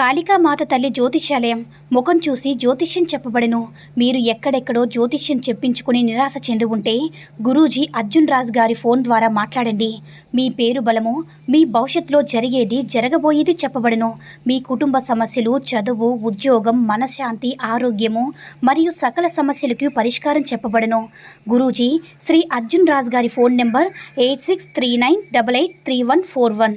కాళికామాత తల్లి జ్యోతిష్యాలయం ముఖం చూసి జ్యోతిష్యం చెప్పబడెను. మీరు ఎక్కడెక్కడో జ్యోతిష్యం చెప్పించుకుని నిరాశ చెంది ఉంటే గురూజీ అర్జున్ రాజ్ గారి ఫోన్ ద్వారా మాట్లాడండి. మీ పేరు బలము మీ భవిష్యత్తులో జరిగేది జరగబోయేది చెప్పబడెను. మీ కుటుంబ సమస్యలు చదువు ఉద్యోగం మనశ్శాంతి ఆరోగ్యము మరియు సకల సమస్యలకు పరిష్కారం చెప్పబడెను. గురూజీ శ్రీ అర్జున్ రాజ్ గారి phone number eight six three nine double eight three one four one.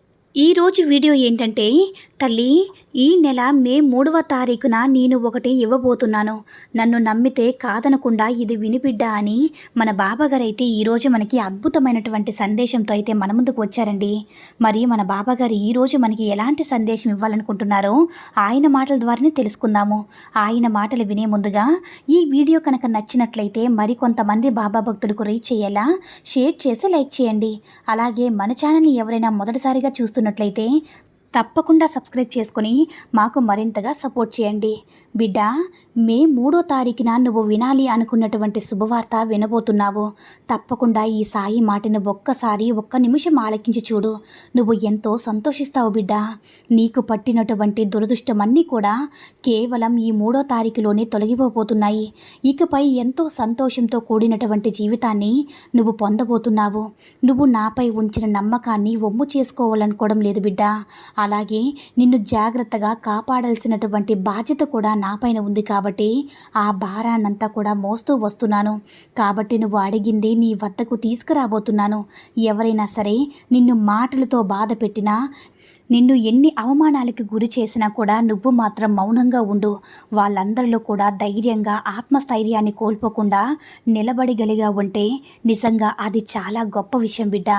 ఈరోజు వీడియో ఏంటంటే తల్లి ఈ నెల మే మూడవ తారీఖున నేను ఒకటి ఇవ్వబోతున్నాను. నన్ను నమ్మితే కాదనకుండా ఇది వినిపిడ్డా అని మన బాబాగారు అయితే ఈరోజు మనకి అద్భుతమైనటువంటి సందేశంతో అయితే మన ముందుకు వచ్చారండి. మరి మన బాబాగారు ఈరోజు మనకి ఎలాంటి సందేశం ఇవ్వాలనుకుంటున్నారో ఆయన మాటల ద్వారానే తెలుసుకుందాము. ఆయన మాటలు వినే ముందుగా ఈ వీడియో కనుక నచ్చినట్లయితే మరికొంతమంది బాబా భక్తులకు రీచ్ చేయాలా షేర్ చేసి లైక్ చేయండి. అలాగే మన ఛానల్ని ఎవరైనా మొదటిసారిగా చూస్తున్నట్లయితే తప్పకుండా సబ్స్క్రైబ్ చేసుకొని మాకు మరింతగా సపోర్ట్ చేయండి. బిడ్డ మే మూడో తారీఖున నువ్వు వినాలి అనుకున్నటువంటి శుభవార్త వినబోతున్నావు. తప్పకుండా ఈ సాయి మాటను ఒక్కసారి ఒక్క నిమిషం ఆలకించి చూడు. నువ్వు ఎంతో సంతోషిస్తావు బిడ్డ. నీకు పట్టినటువంటి దురదృష్టమన్నీ కూడా కేవలం ఈ మూడో తారీఖులోనే తొలగిపోబోతున్నాయి. ఇకపై ఎంతో సంతోషంతో కూడినటువంటి జీవితాన్ని నువ్వు పొందబోతున్నావు. నువ్వు నాపై ఉంచిన నమ్మకాన్ని ఒమ్ము చేసుకోవాలనుకోవడం లేదు బిడ్డ. అలాగే నిన్ను జాగ్రత్తగా కాపాడాల్సినటువంటి బాధ్యత కూడా నాపైన ఉంది కాబట్టి ఆ భారాన్నంతా కూడా మోస్తూ వస్తున్నాను. కాబట్టి నువ్వు అడిగింది నీ వద్దకు తీసుకురాబోతున్నాను. ఎవరైనా సరే నిన్ను మాటలతో బాధ పెట్టినా నిన్ను ఎన్ని అవమానాలకు గురి చేసినా కూడా నువ్వు మాత్రం మౌనంగా ఉండు. వాళ్ళందరిలో కూడా ధైర్యంగా ఆత్మస్థైర్యాన్ని కోల్పోకుండా నిలబడగలిగా ఉంటే నిజంగా అది చాలా గొప్ప విషయం బిడ్డ.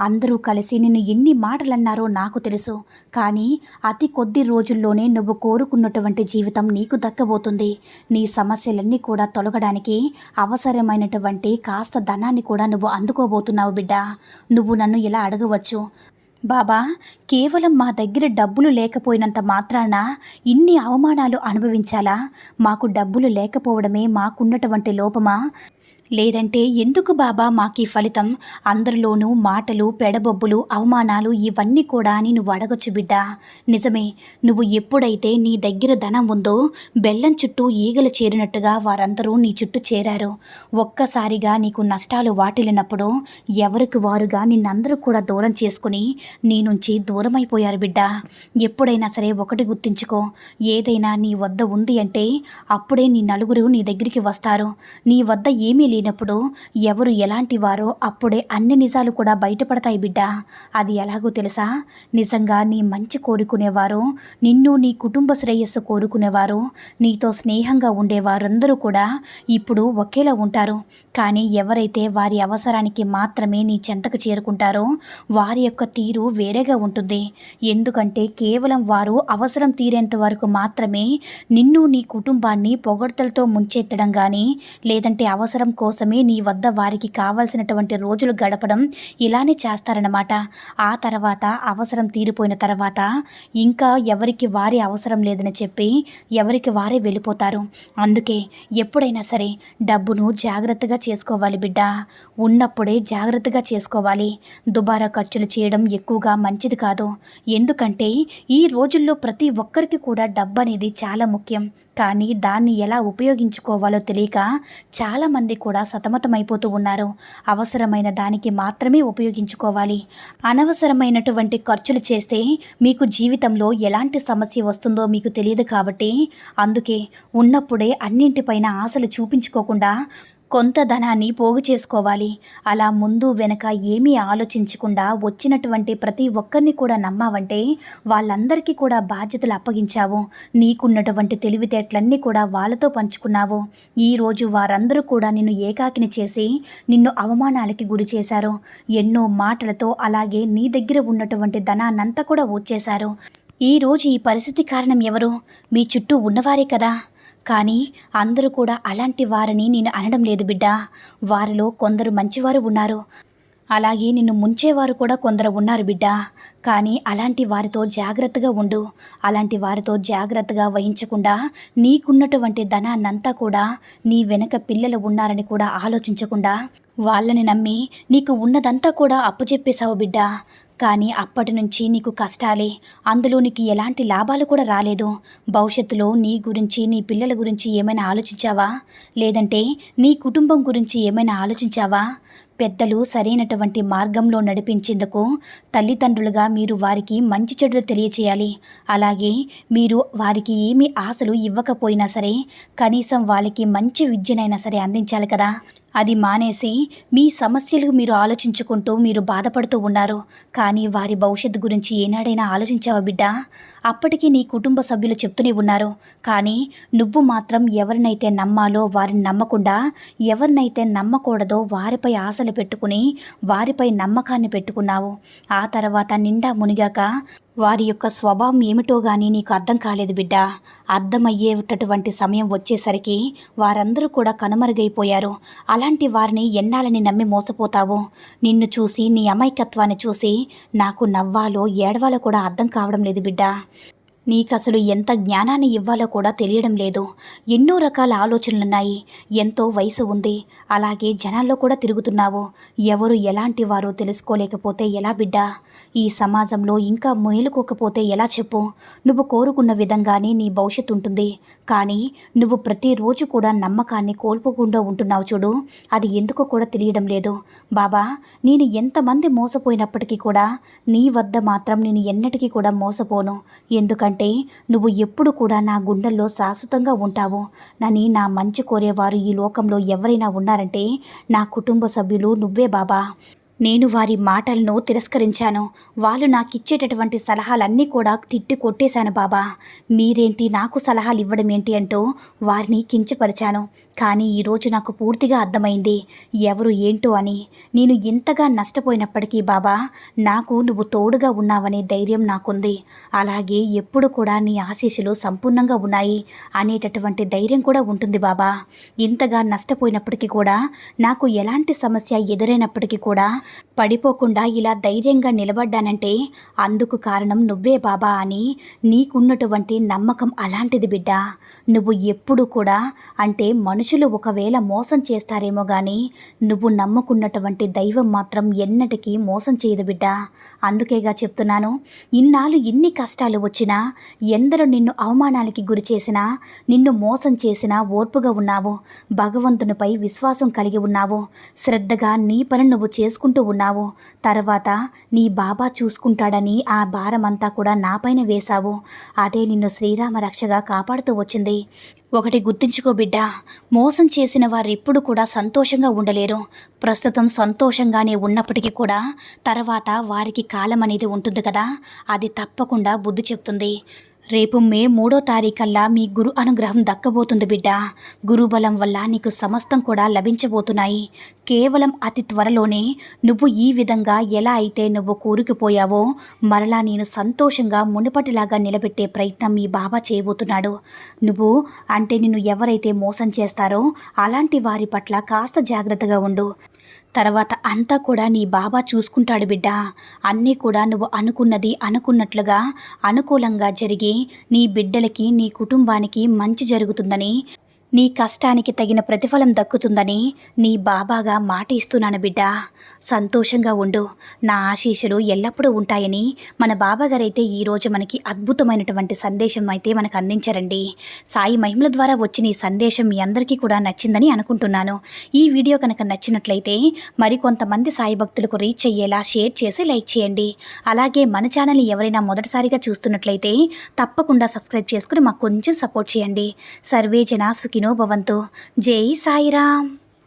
అందరూ కలిసి నిన్ను ఎన్ని మాటలన్నారో నాకు తెలుసు. కానీ అతి కొద్ది రోజుల్లోనే నువ్వు కోరుకున్నటువంటి జీవితం నీకు దక్కబోతుంది. నీ సమస్యలన్నీ కూడా తొలగడానికి అవసరమైనటువంటి కాస్త ధనాన్ని కూడా నువ్వు అందుకోబోతున్నావు బిడ్డ. నువ్వు నన్ను ఇలా అడగవచ్చు. బాబా కేవలం మా దగ్గర డబ్బులు లేకపోయినంత మాత్రాన ఇన్ని అవమానాలు అనుభవించాలా? మాకు డబ్బులు లేకపోవడమే మాకున్నటువంటి లోపమా? లేదంటే ఎందుకు బాబా మాకీ ఫలితం? అందరిలోనూ మాటలు పెడబొబ్బులు అవమానాలు ఇవన్నీ కూడా అని నువ్వు అడగొచ్చు బిడ్డా. నిజమే నువ్వు ఎప్పుడైతే నీ దగ్గర ధనం ఉందో బెల్లం చుట్టూ ఈగలు చేరినట్టుగా వారందరూ నీ చుట్టూ చేరారు. ఒక్కసారిగా నీకు నష్టాలు వాటిల్లినప్పుడు ఎవరికి వారుగా నిన్నందరూ కూడా దూరం చేసుకుని నీ నుంచి దూరమైపోయారు బిడ్డా. ఎప్పుడైనా సరే ఒకటి గుర్తించుకో ఏదైనా నీ వద్ద ఉంది అంటే అప్పుడే నీ నలుగురు నీ దగ్గరికి వస్తారు. నీ వద్ద ఏమీ లేనప్పుడు ఎవరు ఎలాంటి వారో అప్పుడే అన్ని నిజాలు కూడా బయటపడతాయి బిడ్డ. అది ఎలాగో తెలుసా? నిజంగా నీ మంచి కోరుకునేవారు నిన్ను నీ కుటుంబ శ్రేయస్సు కోరుకునేవారు నీతో స్నేహంగా ఉండేవారందరూ కూడా ఇప్పుడు ఒకేలా ఉంటారు. కానీ ఎవరైతే వారి అవసరానికి మాత్రమే నీ చెంతకు చేరుకుంటారో వారి యొక్క తీరు వేరేగా ఉంటుంది. ఎందుకంటే కేవలం వారు అవసరం తీరేంత వరకు మాత్రమే నిన్ను నీ కుటుంబాన్ని పొగడ్తలతో ముంచెత్తడం కానీ లేదంటే అవసరం కోసమే నీ వద్ద వారికి కావాల్సినటువంటి రోజులు గడపడం ఇలానే చేస్తారన్నమాట. ఆ తర్వాత అవసరం తీరిపోయిన తర్వాత ఇంకా ఎవరికి వారి అవసరం లేదని చెప్పి ఎవరికి వారే వెళ్ళిపోతారు. అందుకే ఎప్పుడైనా సరే డబ్బును జాగ్రత్తగా చేసుకోవాలి బిడ్డ. ఉన్నప్పుడే జాగ్రత్తగా చేసుకోవాలి. దుబారా ఖర్చులు చేయడం ఎక్కువగా మంచిది కాదు. ఎందుకంటే ఈ రోజుల్లో ప్రతి ఒక్కరికి కూడా డబ్బు అనేది చాలా ముఖ్యం. కానీ దాన్ని ఎలా ఉపయోగించుకోవాలో తెలియక చాలామంది కూడా సతమతమైపోతూ ఉన్నారు. అవసరమైన దానికి మాత్రమే ఉపయోగించుకోవాలి. అనవసరమైనటువంటి ఖర్చులు చేస్తే మీకు జీవితంలో ఎలాంటి సమస్య వస్తుందో మీకు తెలియదు కాబట్టి అందుకే ఉన్నప్పుడే అన్నింటిపైన ఆశలు చూపించుకోకుండా కొంత ధనాన్ని పోగు చేసుకోవాలి. అలా ముందు వెనక ఏమీ ఆలోచించకుండా వచ్చినటువంటి ప్రతి ఒక్కరిని కూడా నమ్మావంటే వాళ్ళందరికీ కూడా బాధ్యతలు అప్పగించావు. నీకున్నటువంటి తెలివితేటలన్నీ కూడా వాళ్ళతో పంచుకున్నావు. ఈరోజు వారందరూ కూడా నిన్ను ఏకాకిని చేసి నిన్ను అవమానాలకి గురి చేశారు. ఎన్నో మాటలతో అలాగే నీ దగ్గర ఉన్నటువంటి ధనాన్నంతా కూడా ఊడ్చేశారు. ఈరోజు ఈ పరిస్థితి కారణం ఎవరు? మీ చుట్టూ ఉన్నవారే కదా. కానీ అందరూ కూడా అలాంటి వారిని నేను అనడం లేదు బిడ్డ. వారిలో కొందరు మంచివారు ఉన్నారు. అలాగే నిన్ను ముంచేవారు కూడా కొందరు ఉన్నారు బిడ్డ. కానీ అలాంటి వారితో జాగ్రత్తగా ఉండు. అలాంటి వారితో జాగ్రత్తగా వహించకుండా నీకున్నటువంటి ధనాన్నంతా కూడా నీ వెనక పిల్లలు ఉన్నారని కూడా ఆలోచించకుండా వాళ్ళని నమ్మి నీకు ఉన్నదంతా కూడా అప్పు చెప్పేశావు బిడ్డ. కానీ అప్పటి నుంచి నీకు కష్టాలే. అందులో నీకు ఎలాంటి లాభాలు కూడా రాలేదు. భవిష్యత్తులో నీ గురించి నీ పిల్లల గురించి ఏమైనా ఆలోచించావా? లేదంటే నీ కుటుంబం గురించి ఏమైనా ఆలోచించావా? పెద్దలు సరైనటువంటి మార్గంలో నడిపించేందుకు తల్లిదండ్రులుగా మీరు వారికి మంచి చెడులు తెలియచేయాలి. అలాగే మీరు వారికి ఏమీ ఆశలు ఇవ్వకపోయినా సరే కనీసం వాళ్ళకి మంచి విద్యనైనా సరే అందించాలి కదా. అది మానేసి మీ సమస్యలు మీరు ఆలోచించుకుంటూ మీరు బాధపడుతూ ఉన్నారు. కానీ వారి భవిష్యత్తు గురించి ఏనాడైనా ఆలోచించావా బిడ్డా? అప్పటికి నీ కుటుంబ సభ్యులు చెప్తూనే ఉన్నారు. కానీ నువ్వు మాత్రం ఎవరినైతే నమ్మాలో వారిని నమ్మకుండా ఎవరినైతే నమ్మకూడదో వారిపై ఆశలు పెట్టుకుని వారిపై నమ్మకాన్ని పెట్టుకున్నావు. ఆ తర్వాత నిండా మునిగాక వారి యొక్క స్వభావం ఏమిటో గానీ నీకు అర్థం కాలేదు బిడ్డ. అర్థమయ్యేటటువంటి సమయం వచ్చేసరికి వారందరూ కూడా కనుమరుగైపోయారు. అలాంటి వారిని ఎన్నాలని నమ్మి మోసపోతావు? నిన్ను చూసి నీ అమాయకత్వాన్ని చూసి నాకు నవ్వాలో ఏడవాలో కూడా అర్థం కావడం లేదు బిడ్డ. నీకసలు ఎంత జ్ఞానాన్ని ఇవ్వాలో కూడా తెలియడం లేదు. ఎన్నో రకాల ఆలోచనలున్నాయి. ఎంతో వయసు ఉంది. అలాగే జనాల్లో కూడా తిరుగుతున్నావు. ఎవరు ఎలాంటి వారు తెలుసుకోలేకపోతే ఎలా బిడ్డా? ఈ సమాజంలో ఇంకా మేలుకోకపోతే ఎలా చెప్పు? నువ్వు కోరుకున్న విధంగానే నీ భవిష్యత్తు ఉంటుంది. కానీ నువ్వు ప్రతిరోజు కూడా నమ్మకాన్ని కోల్పోకుండా ఉంటున్నావు చూడు. అది ఎందుకో కూడా తెలియడం లేదు. బాబా నేను ఎంతమంది మోసపోయినప్పటికీ కూడా నీ వద్ద మాత్రం నేను ఎన్నటికీ కూడా మోసపోను. ఎందుకంటే నువ్వు ఎప్పుడు కూడా నా గుండెల్లో శాశ్వతంగా ఉంటావు. నని నా మంచి కోరేవారు ఈ లోకంలో ఎవరైనా ఉన్నారంటే నా కుటుంబ సభ్యులు నువ్వే బాబా. నేను వారి మాటలను తిరస్కరించాను. వాళ్ళు నాకు ఇచ్చేటటువంటి సలహాలన్నీ కూడా తిట్టి కొట్టేశాను బాబా. మీరేంటి నాకు సలహాలు ఇవ్వడం ఏంటి అంటూ వారిని కించపరిచాను. కానీ ఈరోజు నాకు పూర్తిగా అర్థమైంది. ఎవరు ఏంటో అని. నేను ఇంతగా నష్టపోయినప్పటికీ బాబా నాకు నువ్వు తోడుగా ఉన్నావనే ధైర్యం నాకుంది. అలాగే ఎప్పుడు కూడా నీ ఆశీస్సులు సంపూర్ణంగా ఉన్నాయి అనేటటువంటి ధైర్యం కూడా ఉంటుంది బాబా. ఇంతగా నష్టపోయినప్పటికీ కూడా నాకు ఎలాంటి సమస్య ఎదురైనప్పటికీ కూడా పడిపోకుండా ఇలా ధైర్యంగా నిలబడ్డానంటే అందుకు కారణం నువ్వే బాబా అని నీకున్నటువంటి నమ్మకం అలాంటిది బిడ్డ. నువ్వు ఎప్పుడు కూడా అంటే మనుషులు ఒకవేళ మోసం చేస్తారేమో కానీ నువ్వు నమ్ముకున్నటువంటి దైవం మాత్రం ఎన్నటికీ మోసం చేయదు బిడ్డ. అందుకేగా చెప్తున్నాను ఇన్నాళ్ళు ఎన్ని కష్టాలు వచ్చినా ఎందరో నిన్ను అవమానాలకి గురి చేసినా నిన్ను మోసం చేసినా ఓర్పుగా ఉన్నావు భగవంతునిపై విశ్వాసం కలిగి ఉన్నావు శ్రద్ధగా నీ పని నువ్వు చేసుకుంటూ ఉన్నావు. తర్వాత నీ బాబా చూసుకుంటాడని ఆ భారమంతా కూడా నాపైన వేశావు. అదే నిన్ను శ్రీరామ రక్షగా కాపాడుతూ వచ్చింది. ఒకటి గుర్తుంచుకో బిడ్డ మోసం చేసిన వారు ఎప్పుడు కూడా సంతోషంగా ఉండలేరు. ప్రస్తుతం సంతోషంగానే ఉన్నప్పటికీ కూడా తర్వాత వారికి కాలం అనేది ఉంటుంది కదా అది తప్పకుండా బుద్ధి చెప్తుంది. రేపు మే మూడో తారీఖల్లా మీ గురు అనుగ్రహం దక్కబోతుంది బిడ్డ. గురుబలం వల్ల నీకు సమస్తం కూడా లభించబోతున్నాయి. కేవలం అతి త్వరలోనే నువ్వు ఈ విధంగా ఎలా అయితే నువ్వు కూరుకుపోయావో మరలా నేను సంతోషంగా మునుపటిలాగా నిలబెట్టే ప్రయత్నం మీ బాబా చేయబోతున్నాడు. నువ్వు అంటే నిన్ను ఎవరైతే మోసం చేస్తారో అలాంటి వారి పట్ల కాస్త జాగ్రత్తగా ఉండు. తర్వాత అంతా కూడా నీ బాబా చూసుకుంటాడు బిడ్డ. అన్నీ కూడా నువ్వు అనుకున్నది అనుకున్నట్లుగా అనుకూలంగా జరిగి నీ బిడ్డలకి నీ కుటుంబానికి మంచి జరుగుతుందని నీ కష్టానికి తగిన ప్రతిఫలం దక్కుతుందని నీ బాబాగా మాట ఇస్తున్నాను బిడ్డ. సంతోషంగా ఉండు. నా ఆశీస్సులు ఎల్లప్పుడూ ఉంటాయని మన బాబాగారైతే ఈరోజు మనకి అద్భుతమైనటువంటి సందేశం అయితే మనకు అందించారండి. సాయి మహిమల ద్వారా వచ్చిన ఈ సందేశం మీ అందరికీ కూడా నచ్చిందని అనుకుంటున్నాను. ఈ వీడియో కనుక నచ్చినట్లయితే మరికొంతమంది సాయి భక్తులకు రీచ్ అయ్యేలా షేర్ చేసి లైక్ చేయండి. అలాగే మన ఛానల్ ఎవరైనా మొదటిసారిగా చూస్తున్నట్లయితే తప్పకుండా సబ్స్క్రైబ్ చేసుకుని మాకు కొంచెం సపోర్ట్ చేయండి. సర్వే జనా సుఖినో భవంతు జై సాయిరామ్.